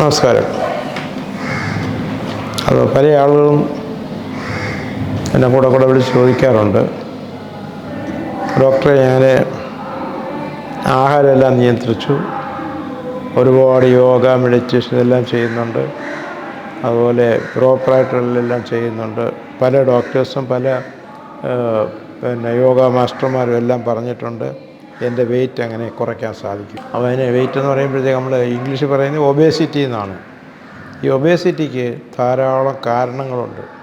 നമസ്കാരം. അത് പല ആളുകളും എന്നെ കൂടെ കൂടെ വിളിച്ച് ചോദിക്കാറുണ്ട്. ഡോക്ടറെ ഞാൻ ആഹാരമെല്ലാം നിയന്ത്രിച്ചു. ഒരുപാട് യോഗ മെഡിറ്റേഷൻ എല്ലാം ചെയ്യുന്നുണ്ട്. അതുപോലെ പ്രോപ്പറായിട്ടുള്ളതെല്ലാം ചെയ്യുന്നുണ്ട്. പല ഡോക്ടേഴ്സും പല പിന്നെ യോഗ മാസ്റ്റർമാരും എല്ലാം പറഞ്ഞിട്ടുണ്ട്. എന്റെ വെയിറ്റ് അങ്ങനെ കുറയ്ക്കാൻ സാധിക്കും. അപ്പോൾ അതിന് വെയിറ്റ് എന്ന് പറയുമ്പോഴത്തേക്ക് നമ്മൾ ഇംഗ്ലീഷ് പറയുന്നത് ഒബേസിറ്റി എന്നാണ്. ഈ ഒബേസിറ്റിക്ക് ധാരാളം കാരണങ്ങളുണ്ട്.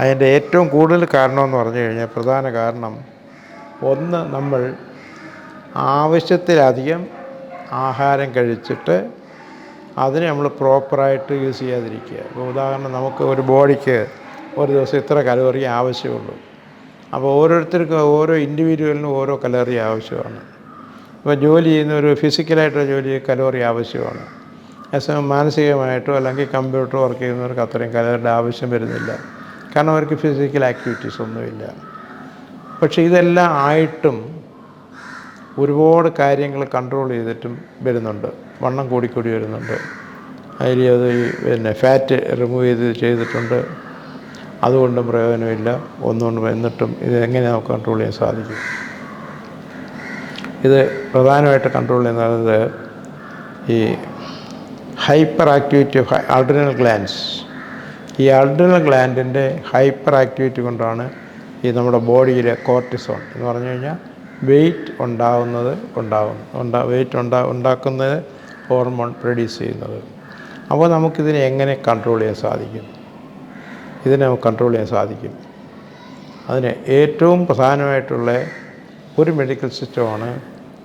അതിന്റെ ഏറ്റവും കൂടുതൽ കാരണമെന്ന് പറഞ്ഞു കഴിഞ്ഞാൽ പ്രധാന കാരണം ഒന്ന് നമ്മൾ ആവശ്യത്തിലധികം ആഹാരം കഴിച്ചിട്ട് അതിനെ നമ്മൾ പ്രോപ്പറായിട്ട് യൂസ് ചെയ്യാതിരിക്കുക. ഇപ്പോൾ ഉദാഹരണം നമുക്ക് ഒരു ബോഡിക്ക് ഒരു ദിവസം ഇത്ര കലോറി ആവശ്യമുള്ളൂ. അപ്പോൾ ഓരോരുത്തർക്കും ഓരോ ഇൻഡിവിജ്വലിനും ഓരോ കലോറി ആവശ്യമാണ്. ഇപ്പോൾ ജോലി ചെയ്യുന്ന ഒരു ഫിസിക്കലായിട്ടുള്ള ജോലി കലോറി ആവശ്യമാണ്. അതേസമയം മാനസികമായിട്ടോ അല്ലെങ്കിൽ കമ്പ്യൂട്ടർ വർക്ക് ചെയ്യുന്നവർക്ക് അത്രയും കലോറിയുടെ ആവശ്യം വരുന്നില്ല. കാരണം അവർക്ക് ഫിസിക്കൽ ആക്ടിവിറ്റീസ് ഒന്നുമില്ല. പക്ഷേ ഇതെല്ലാം ആയിട്ടും ഒരുപാട് കാര്യങ്ങൾ കൺട്രോൾ ചെയ്തിട്ടും വരുന്നുണ്ട്. വണ്ണം കൂടിക്കൂടി വരുന്നുണ്ട്. അതിൽ അത് പിന്നെ ഫാറ്റ് റിമൂവ് ചെയ്ത് ചെയ്തിട്ടുണ്ട്. അതുകൊണ്ടും പ്രയോജനമില്ല. ഒന്നുകൊണ്ടും എന്നിട്ടും ഇത് നമുക്ക് കൺട്രോൾ ചെയ്യാൻ സാധിക്കും? ഇത് പ്രധാനമായിട്ട് കൺട്രോൾ ചെയ്യുന്നത് ഈ ഹൈപ്പർ ആക്ടിവിറ്റി ഓഫ് ഗ്ലാൻസ് ഈ അൾട്രിനൽ ഗ്ലാൻഡിന്റെ ഹൈപ്പർ ആക്ടിവിറ്റി കൊണ്ടാണ് ഈ നമ്മുടെ ബോഡിയിലെ കോർട്ടിസോൺ എന്ന് പറഞ്ഞു കഴിഞ്ഞാൽ വെയിറ്റ് ഉണ്ടാകുന്നത് ഉണ്ടാകും ഉണ്ടാ വെയിറ്റ് ഉണ്ടാ ഉണ്ടാക്കുന്നത് ഹോർമോൺ പ്രൊഡ്യൂസ് ചെയ്യുന്നത്. അപ്പോൾ നമുക്കിതിനെ എങ്ങനെ കൺട്രോൾ ചെയ്യാൻ സാധിക്കും? ഇതിനെ നമുക്ക് കൺട്രോൾ ചെയ്യാൻ സാധിക്കും. അതിന് ഏറ്റവും പ്രധാനമായിട്ടുള്ള ഒരു മെഡിക്കൽ സിസ്റ്റമാണ്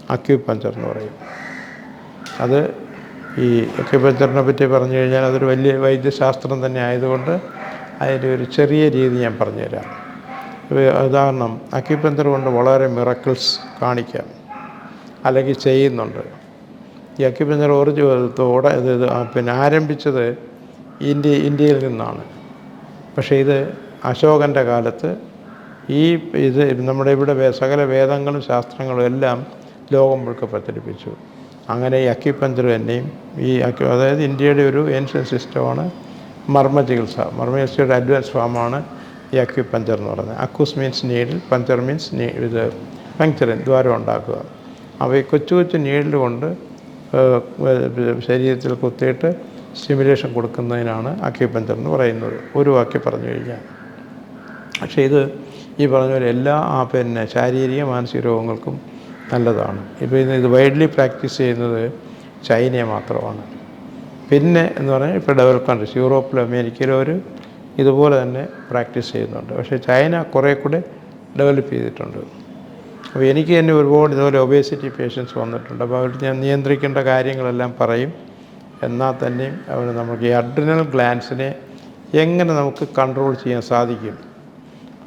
അക്യുപഞ്ചർ എന്ന് പറയും. അത് ഈ അക്യുപഞ്ചറിനെ പറ്റി പറഞ്ഞു കഴിഞ്ഞാൽ അതൊരു വലിയ വൈദ്യശാസ്ത്രം തന്നെ ആയതുകൊണ്ട് അതിന്റെ ഒരു ചെറിയ രീതി ഞാൻ പറഞ്ഞുതരാം. ഉദാഹരണം അക്യുപഞ്ചർ കൊണ്ട് വളരെ മിറക്കിൾസ് കാണിക്കാം. അല്ലെങ്കിൽ ചെയ്യുന്നുണ്ട്. ഈ അക്യുപഞ്ചർ ഒറിജിനോടെ ഇത് പിന്നെ ആരംഭിച്ചത് ഇന്ത്യ ഇന്ത്യയിൽ നിന്നാണ്. പക്ഷേ ഇത് അശോകന്റെ കാലത്ത് ഈ ഇത് നമ്മുടെ ഇവിടെ സകല വേദങ്ങളും ശാസ്ത്രങ്ങളും എല്ലാം ലോകം മുഴുക്കെ പ്രചരിപ്പിച്ചു. അങ്ങനെ ഈ അക്യുപഞ്ചർ തന്നെയും ഈ അക്യു അതായത് ഇന്ത്യയുടെ ഒരു ഏൻഷ്യൻ സിസ്റ്റമാണ് മർമ്മ ചികിത്സ മർമ്മ ചികിത്സയുടെ അഡ്വാൻസ് ഫോമാണ് ഈ അക്യുപഞ്ചർ എന്ന് പറയുന്നത്. Acus means needle puncture means നീ ഇത് പങ്ക്ചറിൻ ദ്വാരം ഉണ്ടാക്കുക. അപ്പോൾ ഈ കൊച്ചു കൊച്ചു നീഡിൽ കൊണ്ട് ശരീരത്തിൽ കുത്തിയിട്ട് സ്റ്റിമുലേഷൻ കൊടുക്കുന്നതിനാണ് അക്യുപഞ്ചർ എന്ന് പറയുന്നത്. ഒരു വാക്യം പറഞ്ഞു കഴിഞ്ഞാൽ. പക്ഷേ ഇത് ഈ പറഞ്ഞ പോലെ എല്ലാ ആ പിന്നെ ശാരീരിക മാനസിക രോഗങ്ങൾക്കും നല്ലതാണ്. ഇപ്പോൾ ഇത് ഇത് വൈഡ്ലി പ്രാക്ടീസ് ചെയ്യുന്നത് ചൈനയെ മാത്രമാണ്. പിന്നെ എന്ന് പറഞ്ഞാൽ ഇപ്പോൾ ഡെവലപ്പ് കൺട്രീസ് യൂറോപ്പിലും അമേരിക്കയിലും ഒരു ഇതുപോലെ തന്നെ പ്രാക്ടീസ് ചെയ്യുന്നുണ്ട്. പക്ഷേ ചൈന കുറേ കൂടെ ഡെവലപ്പ് ചെയ്തിട്ടുണ്ട്. അപ്പോൾ എനിക്ക് തന്നെ ഒരുപാട് ഇതുപോലെ ഒബേസിറ്റി പേഷ്യൻസ് വന്നിട്ടുണ്ട്. അപ്പോൾ അവർ ഞാൻ നിയന്ത്രിക്കേണ്ട കാര്യങ്ങളെല്ലാം പറയും. എന്നാൽ തന്നെയും അവർ നമുക്ക് ഈ അഡ്രിനൽ ഗ്ലാൻസിനെ എങ്ങനെ നമുക്ക് കൺട്രോൾ ചെയ്യാൻ സാധിക്കും?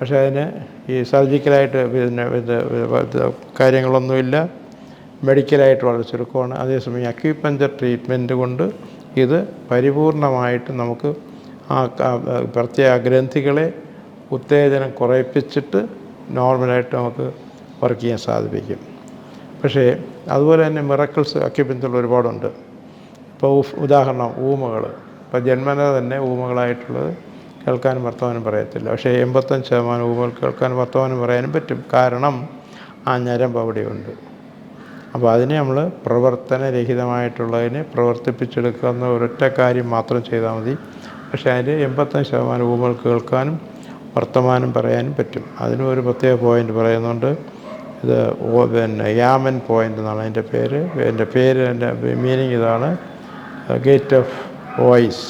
പക്ഷേ അതിന് ഈ സർജിക്കലായിട്ട് പിന്നെ കാര്യങ്ങളൊന്നുമില്ല. മെഡിക്കലായിട്ട് വളരെ ചുരുക്കമാണ്. അതേസമയം അക്യൂപഞ്ചർ ട്രീറ്റ്മെന്റ് കൊണ്ട് ഇത് പരിപൂർണമായിട്ട് നമുക്ക് ആ പ്രത്യേക ഗ്രന്ഥികളെ ഉത്തേജനം കുറയിപ്പിച്ചിട്ട് നോർമലായിട്ട് നമുക്ക് വർക്ക് ചെയ്യാൻ സാധിപ്പിക്കും. പക്ഷേ അതുപോലെ തന്നെ മിറക്കിൾസ് അക്യുപഞ്ചറിൽ ഒരുപാടുണ്ട്. ഇപ്പോൾ ഉദാഹരണം ഊമകൾ. ഇപ്പോൾ ജന്മന തന്നെ ഊമകളായിട്ടുള്ളത് കേൾക്കാനും വർത്തമാനം പറയത്തില്ല. പക്ഷേ എൺപത്തഞ്ച് ശതമാനം ഊമകൾ കേൾക്കാനും വർത്തമാനം പറയാനും പറ്റും. കാരണം ആ ഞരമ്പ് അവിടെയുണ്ട്. അപ്പോൾ അതിനെ നമ്മൾ പ്രവർത്തനരഹിതമായിട്ടുള്ളതിനെ പ്രവർത്തിപ്പിച്ചെടുക്കുന്ന ഒരൊറ്റ കാര്യം മാത്രം ചെയ്താൽ മതി. പക്ഷേ അതിന്റെ എൺപത്തഞ്ച് ശതമാനം ഊമകൾ കേൾക്കാനും വർത്തമാനം പറയാനും പറ്റും. അതിനും ഒരു പ്രത്യേക പോയിന്റ് പറയുന്നുണ്ട്. ഇത് പിന്നെ യാമൻ പോയിന്റ് എന്നാണ് അതിന്റെ പേര്. എന്റെ പേര് എന്റെ മീനിങ് ഇതാണ്. ഗേറ്റ് ഓഫ് വോയിസ്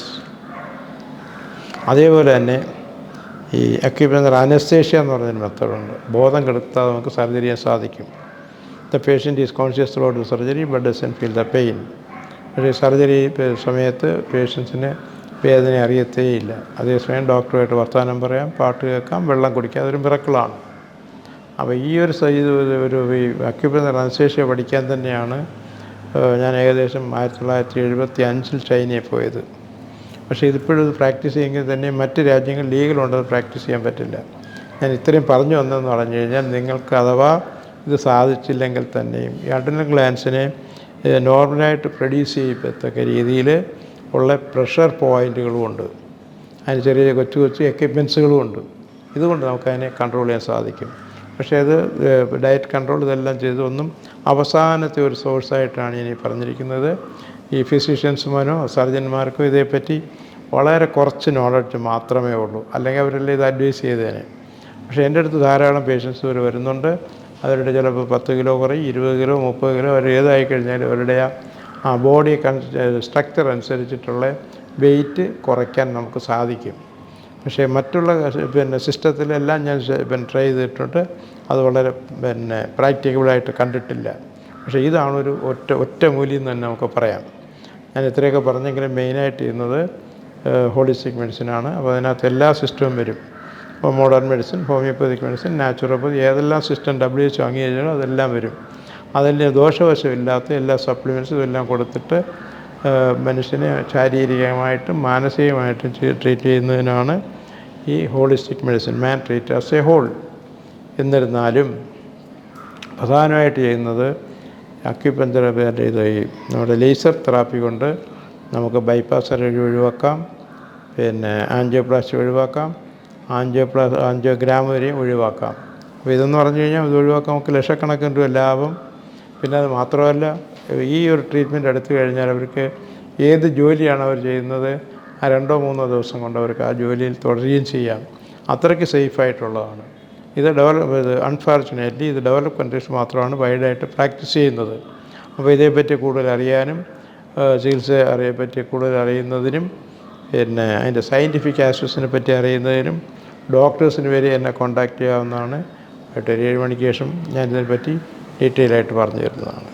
അതേപോലെ തന്നെ ഈ അക്യുപഞ്ചർ അനസ്തേഷ്യ എന്ന് പറഞ്ഞൊരു മെത്തേഡുണ്ട് ബോധം കെടുത്താതെ നമുക്ക് സർജറി ചെയ്യാൻ സാധിക്കും. The patient is conscious throughout surgery but doesn't feel the pain പക്ഷേ സർജറി സമയത്ത് പേഷ്യൻസിന് വേദന അറിയത്തേ ഇല്ല അതേസമയം ഡോക്ടറുമായിട്ട് വർത്തമാനം പറയാം പാട്ട് കേൾക്കാം വെള്ളം കുടിക്കാം അതൊരു മിറക്കിളാണ് അപ്പോൾ ഈ ഒരു ഒരു- അക്യുപഞ്ചർ അനസ്തേഷ്യ പഠിക്കാൻ തന്നെയാണ് ഞാൻ ഏകദേശം ആയിരത്തി തൊള്ളായിരത്തി എഴുപത്തി അഞ്ചിൽ ചൈനയിൽ പോയത്. പക്ഷേ ഇതിപ്പോഴും ഇത് പ്രാക്ടീസ് ചെയ്യുമെങ്കിൽ തന്നെ മറ്റ് രാജ്യങ്ങൾ ലീഗലുണ്ടത് പ്രാക്ടീസ് ചെയ്യാൻ പറ്റില്ല. ഞാൻ ഇത്രയും പറഞ്ഞു വന്നതെന്ന് പറഞ്ഞു കഴിഞ്ഞാൽ നിങ്ങൾക്ക് അഥവാ ഇത് സാധിച്ചില്ലെങ്കിൽ തന്നെയും ഈ അഡ്രിനൽ ഗ്ലാൻസിനെ നോർമലായിട്ട് പ്രൊഡ്യൂസ് ചെയ്യത്തക്ക രീതിയിൽ ഉള്ള പ്രഷർ പോയിന്റുകളും ഉണ്ട്. അതിന് ചെറിയ കൊച്ചു കൊച്ചു എക്യുപ്മെൻസുകളും ഉണ്ട്. ഇതുകൊണ്ട് നമുക്കതിനെ കൺട്രോൾ ചെയ്യാൻ സാധിക്കും. പക്ഷേ അത് ഡയറ്റ് കൺട്രോൾ ഇതെല്ലാം ചെയ്ത് ഒന്നും അവസാനത്തെ ഒരു സോഴ്സായിട്ടാണ് ഇനി പറഞ്ഞിരിക്കുന്നത്. ഈ ഫിസിഷ്യൻസുമാരോ സർജന്മാർക്കോ ഇതേപ്പറ്റി വളരെ കുറച്ച് നോളജ് മാത്രമേ ഉള്ളൂ. അല്ലെങ്കിൽ അവരെല്ലാം ഇത് അഡ്വൈസ് ചെയ്തേനെ. പക്ഷേ എന്റെ അടുത്ത് ധാരാളം പേഷ്യൻസ് ഇവർ വരുന്നുണ്ട്. അവരുടെ ചിലപ്പോൾ പത്ത് കിലോ കുറയും ഇരുപത് കിലോ മുപ്പത് കിലോ അവർ ഏതായി കഴിഞ്ഞാൽ അവരുടെ ആ ബോഡി സ്ട്രക്ചർ അനുസരിച്ചിട്ടുള്ള വെയിറ്റ് കുറയ്ക്കാൻ നമുക്ക് സാധിക്കും. പക്ഷേ മറ്റുള്ള പിന്നെ സിസ്റ്റത്തിലെല്ലാം ഞാൻ പിന്നെ ട്രൈ ചെയ്തിട്ടുണ്ട്. അത് വളരെ പിന്നെ പ്രാക്ടിക്കബിളായിട്ട് കണ്ടിട്ടില്ല. പക്ഷേ ഇതാണൊരു ഒറ്റ ഒറ്റ മൂല്യം തന്നെ നമുക്ക് പറയാം. ഞാൻ ഇത്രയൊക്കെ പറഞ്ഞെങ്കിലും മെയിനായിട്ട് ചെയ്യുന്നത് ഹോളിസ്റ്റിക് മെഡിസിനാണ് അപ്പോൾ അതിനകത്ത് എല്ലാ സിസ്റ്റവും വരും. ഇപ്പോൾ modern medicine homoeopathic medicine naturopathy ഏതെല്ലാം സിസ്റ്റം ഡബ്ല്യു എച്ച് അംഗീകരിച്ചാലോ അതെല്ലാം വരും. അതിന്റെ ദോഷവശമില്ലാത്ത എല്ലാ സപ്ലിമെൻസും എല്ലാം കൊടുത്തിട്ട് മനുഷ്യനെ ശാരീരികമായിട്ടും മാനസികമായിട്ടും ട്രീറ്റ് ചെയ്യുന്നതിനാണ് ഈ holistic medicine man treat as a whole എന്നിരുന്നാലും പ്രധാനമായിട്ട് ചെയ്യുന്നത് അക്യുപഞ്ചർ ഇത് നമ്മുടെ ലേസർ തെറാപ്പി കൊണ്ട് നമുക്ക് ബൈപ്പാസ് സർജറി ഒഴിവാക്കാം പിന്നെ ആൻജിയോപ്ലാസ്റ്റി ഒഴിവാക്കാം ആൻജിയോപ്ലാസ് ആൻജിയോഗ്രാം വരെയും ഒഴിവാക്കാം. അപ്പോൾ ഇതെന്ന് പറഞ്ഞു കഴിഞ്ഞാൽ ഇത് ഒഴിവാക്കാൻ നമുക്ക് ലക്ഷക്കണക്കിന് രൂപ ലാഭം. പിന്നെ അത് മാത്രമല്ല ഈ ഒരു ട്രീറ്റ്മെന്റ് എടുത്തു കഴിഞ്ഞാൽ അവർക്ക് ഏത് ജോലിയാണ് അവർ ചെയ്യുന്നത്? ആ രണ്ടോ മൂന്നോ ദിവസം കൊണ്ട് അവർക്ക് ആ ജോലിയിൽ തുടരുകയും ചെയ്യാം. അത്രയ്ക്ക് സേഫായിട്ടുള്ളതാണ് ഇത് ഡെവലപ്പ് ഇത് അൺഫോർച്ചുനേറ്റ്ലി ഇത് ഡെവലപ്പ് കൺട്രീസ് മാത്രമാണ് വൈഡായിട്ട് പ്രാക്ടീസ് ചെയ്യുന്നത്. അപ്പോൾ ഇതേപ്പറ്റി കൂടുതൽ അറിയാനും ചികിത്സ അറിയെപ്പറ്റി കൂടുതൽ അറിയുന്നതിനും പിന്നെ അതിന്റെ സയന്റിഫിക് ആസ്പെക്ട്സിനെ പറ്റി അറിയുന്നതിനും ഡോക്ടേഴ്സിന് വരെ എന്നെ കോൺടാക്റ്റ് ചെയ്യാവുന്നതാണ്. ഒരു ഏഴ് മണിക്ക് ശേഷം ഞാൻ ഇതിനെപ്പറ്റി ഡീറ്റെയിൽ ആയിട്ട് പറഞ്ഞു തരുന്നതാണ്.